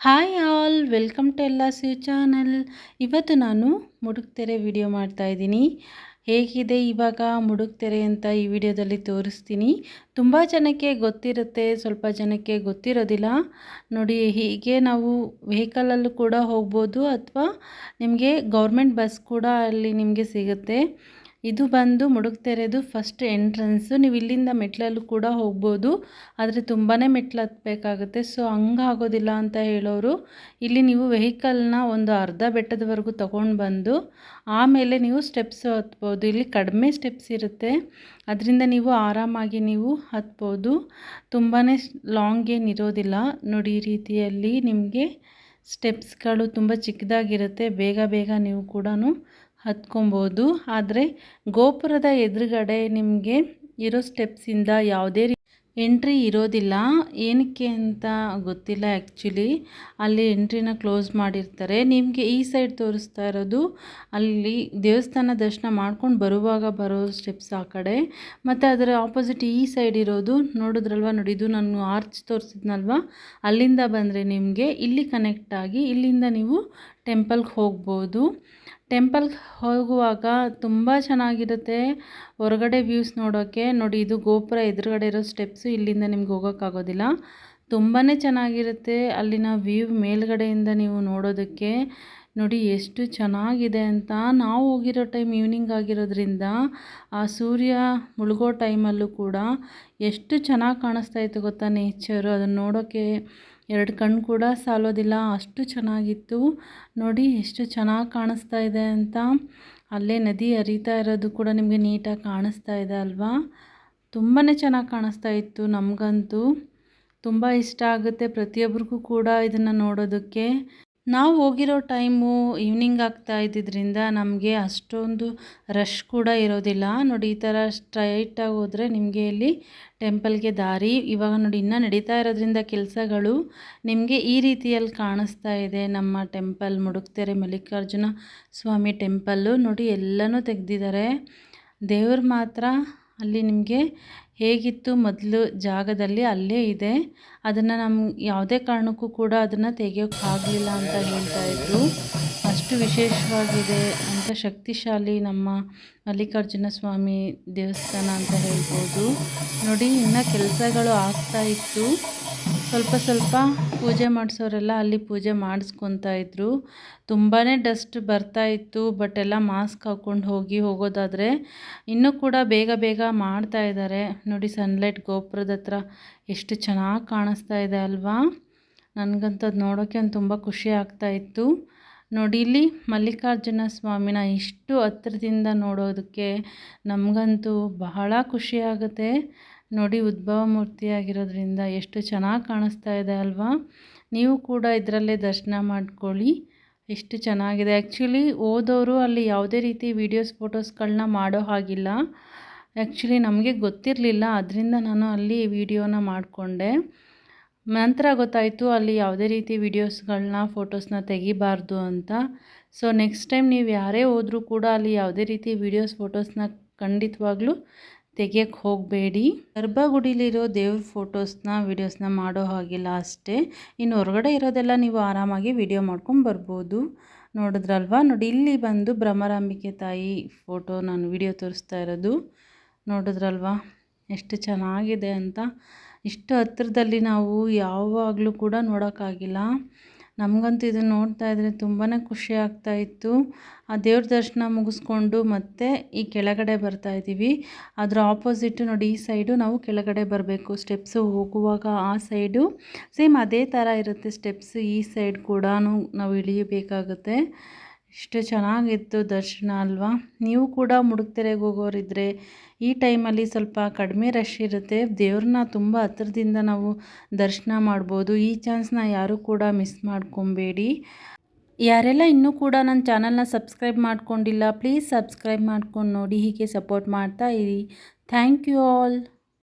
Hi all welcome to ಎಲ್ಲ ಸ್ಯೂ channel ಇವತ್ತು ನಾನು ಮುಡುಕ್ತೆರೆ ವಿಡಿಯೋ ಮಾಡ್ತಾ ಇದ್ದೀನಿ. ಹೇಗಿದೆ ಇವಾಗ ಮುಡುಕ್ತೆರೆ ಅಂತ ಈ ವಿಡಿಯೋದಲ್ಲಿ ತೋರಿಸ್ತೀನಿ. ತುಂಬ ಜನಕ್ಕೆ ಗೊತ್ತಿರುತ್ತೆ, ಸ್ವಲ್ಪ ಜನಕ್ಕೆ ಗೊತ್ತಿರೋದಿಲ್ಲ. ನೋಡಿ, ಹೀಗೆ ನಾವು ವೆಹಿಕಲಲ್ಲೂ ಕೂಡ ಹೋಗ್ಬೋದು ಅಥವಾ ನಿಮಗೆ ಗೌರ್ಮೆಂಟ್ ಬಸ್ ಕೂಡ ಅಲ್ಲಿ ನಿಮಗೆ ಸಿಗುತ್ತೆ. ಇದು ಬಂದು ಮುಡುಕ್ತೆರೆದು ಫಸ್ಟ್ ಎಂಟ್ರೆನ್ಸು ನೀವು ಇಲ್ಲಿಂದ ಮೆಟ್ಲಲ್ಲೂ ಕೂಡ ಹೋಗ್ಬೋದು. ಆದರೆ ತುಂಬಾ ಮೆಟ್ಲು ಹತ್ತಬೇಕಾಗುತ್ತೆ ಸೊ ಹಂಗಾಗೋದಿಲ್ಲ ಅಂತ ಹೇಳೋರು, ಇಲ್ಲಿ ನೀವು ವೆಹಿಕಲ್ನ ಒಂದು ಅರ್ಧ ಬೆಟ್ಟದವರೆಗೂ ತೊಗೊಂಡು ಬಂದು, ಆಮೇಲೆ ನೀವು ಸ್ಟೆಪ್ಸ್ ಹತ್ಬೋದು. ಇಲ್ಲಿ ಕಡಿಮೆ ಸ್ಟೆಪ್ಸ್ ಇರುತ್ತೆ. ಅದರಿಂದ ನೀವು ಆರಾಮಾಗಿ ನೀವು ಹತ್ಬೋದು. ತುಂಬಾ ಲಾಂಗ್ ಏನಿರೋದಿಲ್ಲ ನೋಡಿ ಈ ರೀತಿಯಲ್ಲಿ ನಿಮಗೆ ಸ್ಟೆಪ್ಸ್ಗಳು ತುಂಬ ಚಿಕ್ಕದಾಗಿರುತ್ತೆ. ಬೇಗ ಬೇಗ ನೀವು ಕೂಡ ಹತ್ಕೊಬೋದು. ಆದರೆ ಗೋಪುರದ ಎದುರುಗಡೆ ನಿಮಗೆ ಇರೋ ಸ್ಟೆಪ್ಸಿಂದ ಯಾವುದೇ ಎಂಟ್ರಿ ಇರೋದಿಲ್ಲ. ಏನಕ್ಕೆ ಅಂತ ಗೊತ್ತಿಲ್ಲ ಆ್ಯಕ್ಚುಲಿ ಅಲ್ಲಿ ಎಂಟ್ರಿನ ಕ್ಲೋಸ್ ಮಾಡಿರ್ತಾರೆ. ನಿಮಗೆ ಈ ಸೈಡ್ ತೋರಿಸ್ತಾ ಇರೋದು ಅಲ್ಲಿ ದೇವಸ್ಥಾನ ದರ್ಶನ ಮಾಡ್ಕೊಂಡು ಬರುವಾಗ ಬರೋ ಸ್ಟೆಪ್ಸ್ ಆ ಕಡೆ. ಮತ್ತು ಅದರ ಆಪೋಸಿಟ್ ಈ ಸೈಡ್ ಇರೋದು. ನೋಡಿದ್ರಲ್ವ? ನೋಡಿ, ಇದು ನಾನು ಆರ್ಚ್ ತೋರಿಸಿದ್ನಲ್ವ? ಅಲ್ಲಿಂದ ಬಂದರೆ ನಿಮಗೆ ಇಲ್ಲಿ ಕನೆಕ್ಟ್ ಆಗಿ ಇಲ್ಲಿಂದ ನೀವು ಟೆಂಪಲ್ಗೆ ಹೋಗ್ಬೋದು. ಟೆಂಪಲ್ಗೆ ಹೋಗುವಾಗ ತುಂಬ ಚೆನ್ನಾಗಿರುತ್ತೆ. ಹೊರಗಡೆ ವ್ಯೂಸ್ ನೋಡೋಕ್ಕೆ ನೋಡಿ, ಇದು ಗೋಪುರ, ಎದುರುಗಡೆ ಇರೋ ಸ್ಟೆಪ್ಸು ಇಲ್ಲಿಂದ ನಿಮ್ಗೆ ಹೋಗೋಕ್ಕಾಗೋದಿಲ್ಲ. ತುಂಬಾ ಚೆನ್ನಾಗಿರುತ್ತೆ. ಅಲ್ಲಿನ ವ್ಯೂ ಮೇಲ್ಗಡೆಯಿಂದ ನೀವು ನೋಡೋದಕ್ಕೆ. ನೋಡಿ, ಎಷ್ಟು ಚೆನ್ನಾಗಿದೆ ಅಂತ. ನಾವು ಹೋಗಿರೋ ಟೈಮ್ ಈವ್ನಿಂಗ್ ಆಗಿರೋದ್ರಿಂದ ಆ ಸೂರ್ಯ ಮುಳುಗೋ ಟೈಮಲ್ಲೂ ಕೂಡ ಎಷ್ಟು ಚೆನ್ನಾಗಿ ಕಾಣಿಸ್ತಾ ಇತ್ತು ಗೊತ್ತಾ ನೇಚರು. ಅದನ್ನು ನೋಡೋಕ್ಕೆ ಎರಡು ಕಣ್ಣು ಕೂಡ ಸಾಲೋದಿಲ್ಲ. ಅಷ್ಟು ಚೆನ್ನಾಗಿತ್ತು. ನೋಡಿ ಎಷ್ಟು ಚೆನ್ನಾಗಿ ಕಾಣಿಸ್ತಾ ಇದೆ ಅಂತ. ಅಲ್ಲೇ ನದಿ ಹರಿತಾ ಇರೋದು ಕೂಡ ನಿಮಗೆ ನೀಟಾಗಿ ಕಾಣಿಸ್ತಾ ಇದೆ ಅಲ್ವಾ? ತುಂಬಾ ಚೆನ್ನಾಗಿ ಕಾಣಿಸ್ತಾ ಇತ್ತು ನಮಗಂತೂ. ತುಂಬ ಇಷ್ಟ ಆಗುತ್ತೆ ಪ್ರತಿಯೊಬ್ಬರಿಗೂ ಕೂಡ ಇದನ್ನು ನೋಡೋದಕ್ಕೆ. ನಾವು ಹೋಗಿರೋ ಟೈಮು ಈವ್ನಿಂಗ್ ಆಗ್ತಾ ಇದ್ದಿದ್ದರಿಂದ ನಮಗೆ ಅಷ್ಟೊಂದು ರಶ್ ಕೂಡ ಇರೋದಿಲ್ಲ. ನೋಡಿ, ಈ ಥರ ಸ್ಟ್ರೈಟಾಗಿ ಹೋದರೆ ನಿಮಗೆ ಇಲ್ಲಿ ಟೆಂಪಲ್ಗೆ ದಾರಿ. ಇವಾಗ ನೋಡಿ, ಇನ್ನೂ ನಡೀತಾ ಇರೋದ್ರಿಂದ ಕೆಲಸಗಳು ನಿಮಗೆ ಈ ರೀತಿಯಲ್ಲಿ ಕಾಣಿಸ್ತಾ ಇದೆ. ನಮ್ಮ ಟೆಂಪಲ್ ಮುಡುಕ್ತೆರೆ ಮಲ್ಲಿಕಾರ್ಜುನ ಸ್ವಾಮಿ ಟೆಂಪಲ್ಲು ನೋಡಿ, ಎಲ್ಲನೂ ತೆಗೆದಿದ್ದಾರೆ. ದೇವ್ರು ಮಾತ್ರ ಅಲ್ಲಿ ನಿಮಗೆ ಹೇಗಿತ್ತು ಮೊದಲು ಜಾಗದಲ್ಲಿ? ಅಲ್ಲೇ ಇದೆ. ಅದನ್ನು ನಮ್ಮ ಯಾವುದೇ ಕಾರಣಕ್ಕೂ ಕೂಡ ಅದನ್ನು ತೆಗೆಯೋಕ್ಕಾಗಲಿಲ್ಲ ಅಂತ ಹೇಳ್ತಾ ಇದ್ರು. ಅಷ್ಟು ವಿಶೇಷವಾಗಿದೆ ಅಂತ ಶಕ್ತಿಶಾಲಿ ನಮ್ಮ ಮಲ್ಲಿಕಾರ್ಜುನ ಸ್ವಾಮಿ ದೇವಸ್ಥಾನ ಅಂತ ಹೇಳ್ಬೋದು. ನೋಡಿ, ಇನ್ನೂ ಕೆಲಸಗಳು ಆಗ್ತಾ ಇತ್ತು. ಸ್ವಲ್ಪ ಸ್ವಲ್ಪ ಪೂಜೆ ಮಾಡಿಸೋರೆಲ್ಲ ಅಲ್ಲಿ ಪೂಜೆ ಮಾಡಿಸ್ಕೊತಾ ಇದ್ರು. ತುಂಬಾ ಡಸ್ಟ್ ಬರ್ತಾ ಇತ್ತು, ಬಟ್ ಎಲ್ಲ ಮಾಸ್ಕ್ ಹಾಕ್ಕೊಂಡು ಹೋಗಿ ಹೋಗೋದಾದರೆ ಇನ್ನೂ ಕೂಡ ಬೇಗ ಬೇಗ ಮಾಡ್ತಾ ಇದ್ದಾರೆ ನೋಡಿ ಸನ್ಲೈಟ್ ಗೋಪುರದ ಹತ್ರ ಎಷ್ಟು ಚೆನ್ನಾಗಿ ಕಾಣಿಸ್ತಾ ಇದೆ ಅಲ್ವಾ? ನನಗಂತೂ ಅದು ನೋಡೋಕ್ಕೆ ಒಂದು ತುಂಬ ಖುಷಿ ಆಗ್ತಾ ಇತ್ತು. ನೋಡಿ ಇಲ್ಲಿ ಮಲ್ಲಿಕಾರ್ಜುನ ಸ್ವಾಮಿನ ಇಷ್ಟು ಹತ್ತಿರದಿಂದ ನೋಡೋದಕ್ಕೆ ನಮಗಂತೂ ಬಹಳ ಖುಷಿಯಾಗುತ್ತೆ ನೋಡಿ ಉದ್ಭವ ಮೂರ್ತಿಯಾಗಿರೋದ್ರಿಂದ ಎಷ್ಟು ಚೆನ್ನಾಗಿ ಕಾಣಿಸ್ತಾ ಇದೆ ಅಲ್ವಾ? ನೀವು ಕೂಡ ಇದರಲ್ಲೇ ದರ್ಶನ ಮಾಡ್ಕೊಳ್ಳಿ. ಎಷ್ಟು ಚೆನ್ನಾಗಿದೆ. ಆ್ಯಕ್ಚುಲಿ ಓದೋರು ಅಲ್ಲಿ ಯಾವುದೇ ರೀತಿ ವೀಡಿಯೋಸ್ ಫೋಟೋಸ್ಗಳನ್ನ ಮಾಡೋ ಹಾಗಿಲ್ಲ. ಆ್ಯಕ್ಚುಲಿ ನಮಗೆ ಗೊತ್ತಿರಲಿಲ್ಲ. ಅದರಿಂದ ನಾನು ಅಲ್ಲಿ ವೀಡಿಯೋನ ಮಾಡಿಕೊಂಡೆ. ನಂತರ ಗೊತ್ತಾಯಿತು ಅಲ್ಲಿ ಯಾವುದೇ ರೀತಿ ವೀಡಿಯೋಸ್ಗಳನ್ನ ಫೋಟೋಸ್ನ ತೆಗಿಬಾರ್ದು ಅಂತ. ಸೊ, ನೆಕ್ಸ್ಟ್ ಟೈಮ್ ನೀವು ಯಾರೇ ಹೋದರೂ ಕೂಡ ಅಲ್ಲಿ ಯಾವುದೇ ರೀತಿ ವೀಡಿಯೋಸ್ ಫೋಟೋಸ್ನ ಖಂಡಿತವಾಗ್ಲೂ ತೆಗಿಯೋಕ್ಕೆ ಹೋಗಬೇಡಿ. ಗರ್ಭಗುಡಿಲಿರೋ ದೇವ್ರ ಫೋಟೋಸ್ನ, ವೀಡಿಯೋಸ್ನ ಮಾಡೋ ಹಾಗಿಲ್ಲ ಅಷ್ಟೇ. ಇನ್ನು ಹೊರಗಡೆ ಇರೋದೆಲ್ಲ ನೀವು ಆರಾಮಾಗಿ ವಿಡಿಯೋ ಮಾಡ್ಕೊಂಡು ಬರ್ಬೋದು. ನೋಡಿದ್ರಲ್ವಾ? ನೋಡಿ, ಇಲ್ಲಿ ಬಂದು ಭ್ರಮರಾಂಬಿಕೆ ತಾಯಿ ಫೋಟೋ ನಾನು ವಿಡಿಯೋ ತೋರಿಸ್ತಾ ಇರೋದು. ನೋಡಿದ್ರಲ್ವಾ? ಎಷ್ಟು ಚೆನ್ನಾಗಿದೆ ಅಂತ. ಇಷ್ಟು ಹತ್ತಿರದಲ್ಲಿ ನಾವು ಯಾವಾಗಲೂ ಕೂಡ ನೋಡೋಕ್ಕಾಗಿಲ್ಲ. ನಮಗಂತೂ ಇದನ್ನು ನೋಡ್ತಾ ಇದ್ರೆ ತುಂಬಾ ಖುಷಿ ಆಗ್ತಾ ಇತ್ತು. ಆ ದೇವ್ರ ದರ್ಶನ ಮುಗಿಸ್ಕೊಂಡು ಮತ್ತೆ ಈ ಕೆಳಗಡೆ ಬರ್ತಾ ಇದ್ದೀವಿ. ಅದರ ಆಪೋಸಿಟ್ ನೋಡಿ ಈ ಸೈಡು ನಾವು ಕೆಳಗಡೆ ಬರಬೇಕು. ಸ್ಟೆಪ್ಸು ಹೋಗುವಾಗ ಆ ಸೈಡು ಸೇಮ್ ಅದೇ ಥರ ಇರುತ್ತೆ ಸ್ಟೆಪ್ಸ್ ಈ ಸೈಡ್ ಕೂಡ ನಾವು ಇಳಿಯಬೇಕಾಗುತ್ತೆ. ಇಷ್ಟು ಚೆನ್ನಾಗಿತ್ತು ದರ್ಶನ ಅಲ್ವಾ? ನೀವು ಕೂಡ ಮುಡುಕ್ತೆರೆಗೆ ಹೋಗೋರಿದ್ದರೆ ಈ ಟೈಮಲ್ಲಿ ಸ್ವಲ್ಪ ಕಡಿಮೆ ರಶ್ ಇರುತ್ತೆ. ದೇವ್ರನ್ನ ತುಂಬ ಹತ್ರದಿಂದ ನಾವು ದರ್ಶನ ಮಾಡ್ಬೋದು. ಈ ಚಾನ್ಸ್ನ ಯಾರೂ ಕೂಡ ಮಿಸ್ ಮಾಡ್ಕೊಬೇಡಿ. ಯಾರೆಲ್ಲ ಇನ್ನೂ ಕೂಡ ನನ್ನ ಚಾನಲ್ನ ಸಬ್ಸ್ಕ್ರೈಬ್ ಮಾಡ್ಕೊಂಡಿಲ್ಲ, ಪ್ಲೀಸ್ ಸಬ್ಸ್ಕ್ರೈಬ್ ಮಾಡ್ಕೊಂಡು ನೋಡಿ, ಹೀಗೆ ಸಪೋರ್ಟ್ ಮಾಡ್ತಾ ಇರಿ. Thank you all.